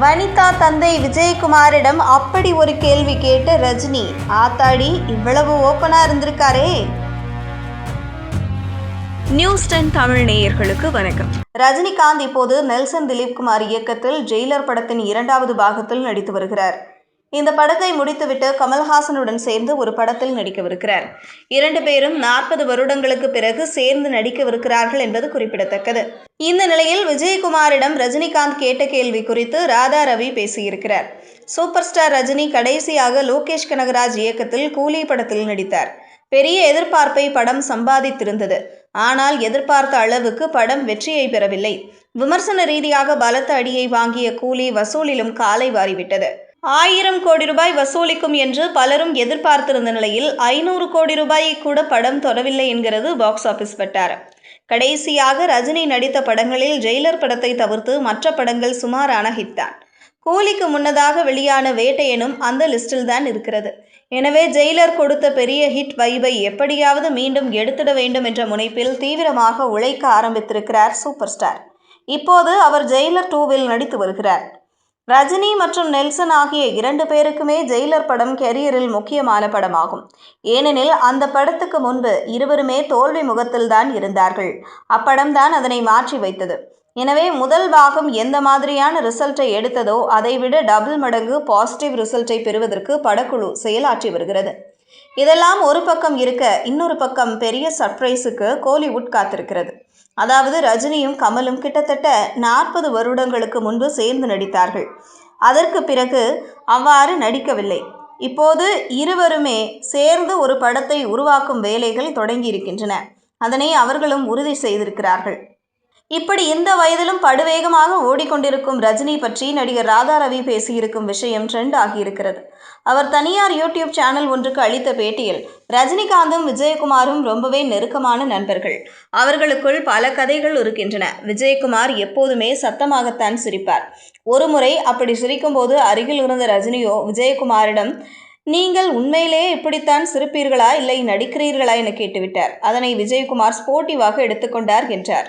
வனிதா தந்தை விஜயகுமாரிடம் அப்படி ஒரு கேள்வி கேட்டு ரஜினி ஆத்தாடி இவ்வளவு ஓப்பனா இருந்திருக்காரே. நியூஸ் டென் தமிழ் நேயர்களுக்கு வணக்கம். ரஜினிகாந்த் இப்போது நெல்சன் திலீப்குமார் இயக்கத்தில் ஜெயிலர் படத்தின் இரண்டாவது பாகத்தில் நடித்து வருகிறார். இந்த படத்தை முடித்துவிட்டு கமல்ஹாசனுடன் சேர்ந்து ஒரு படத்தில் நடிக்கவிருக்கிறார். இரண்டு பேரும் நாற்பது வருடங்களுக்கு பிறகு சேர்ந்து நடிக்கவிருக்கிறார்கள் என்பது குறிப்பிடத்தக்கது. இந்த நிலையில் விஜயகுமாரிடம் ரஜினிகாந்த் கேட்ட கேள்வி குறித்து ராதா ரவி பேசியிருக்கிறார். சூப்பர் ஸ்டார் ரஜினி கடைசியாக லோகேஷ் கனகராஜ் இயக்கத்தில் கூலி படத்தில் நடித்தார். பெரிய எதிர்பார்ப்பை படம் சம்பாதித்திருந்தது. ஆனால் எதிர்பார்த்த அளவுக்கு படம் வெற்றியை பெறவில்லை. விமர்சன ரீதியாக பலத்த அடியை வாங்கிய கூலி வசூலிலும் காலை வாரிவிட்டது. ஆயிரம் கோடி ரூபாய் வசூலிக்கும் என்று பலரும் எதிர்பார்த்திருந்த நிலையில் ஐநூறு கோடி ரூபாயை கூட படம் தொடவில்லை என்கிறது பாக்ஸ் ஆஃபீஸ் வட்டாரம். கடைசியாக ரஜினி நடித்த படங்களில் ஜெயிலர் படத்தை தவிர்த்து மற்ற படங்கள் சுமாரான ஹிட் தான். கூலிக்கு முன்னதாக வெளியான வேட்டையனும் அந்த லிஸ்டில் தான் இருக்கிறது. எனவே ஜெயிலர் கொடுத்த பெரிய ஹிட் வைபை எப்படியாவது மீண்டும் எடுத்திட வேண்டும் என்ற முனைப்பில் தீவிரமாக உழைக்க ஆரம்பித்திருக்கிறார் சூப்பர் ஸ்டார் இப்போது அவர் ஜெயிலர் டூவில் நடித்து வருகிறார். ரஜினி மற்றும் நெல்சன் ஆகிய இரண்டு பேருக்குமே ஜெயிலர் படம் கெரியரில் முக்கியமான படமாகும். ஏனெனில் அந்த படத்துக்கு முன்பு இருவருமே தோல்வி முகத்தில்தான் இருந்தார்கள். அப்படம் தான் அதனை மாற்றி வைத்தது. எனவே முதல் பாகம் எந்த மாதிரியான ரிசல்ட்டை எடுத்ததோ அதைவிட டபுள் மடங்கு பாசிட்டிவ் ரிசல்ட்டை பெறுவதற்கு படக்குழு செயலாற்றி வருகிறது. இதெல்லாம் ஒரு பக்கம் இருக்க இன்னொரு பக்கம் பெரிய சர்ப்ரைஸுக்கு கோலிவுட் காத்திருக்கிறது. அதாவது ரஜினியும் கமலும் கிட்டத்தட்ட நாற்பது வருடங்களுக்கு முன்பு சேர்ந்து நடித்தார்கள். அதற்கு பிறகு அவ்வாறு நடிக்கவில்லை. இப்போது இருவருமே சேர்ந்து ஒரு படத்தை உருவாக்கும் வேலைகள் தொடங்கியிருக்கின்றன. அதனை அவர்களும் உறுதி செய்திருக்கிறார்கள். இப்படி இந்த வயதிலும் படுவேகமாக ஓடிக்கொண்டிருக்கும் ரஜினி பற்றி நடிகர் ராதா ரவி பேசியிருக்கும் விஷயம் ட்ரெண்ட் ஆகியிருக்கிறது. அவர் தனியார் யூடியூப் சேனல் ஒன்றுக்கு அளித்த பேட்டியில் ரஜினிகாந்தும் விஜயகுமாரும் ரொம்பவே நெருக்கமான நண்பர்கள். அவர்களுக்குள் பல கதைகள் இருக்கின்றன. விஜயகுமார் எப்போதுமே சத்தமாகத்தான் சிரிப்பார். ஒருமுறை அப்படி சிரிக்கும்போது அருகில் இருந்த ரஜினியோ விஜயகுமாரிடம் நீங்கள் உண்மையிலேயே இப்படித்தான் சிரிப்பீர்களா? இல்லை நடிக்கிறீர்களா என கேட்டுவிட்டார். அதனை விஜயகுமார் ஸ்போர்ட்டிவாக எடுத்துக்கொண்டார் என்றார்.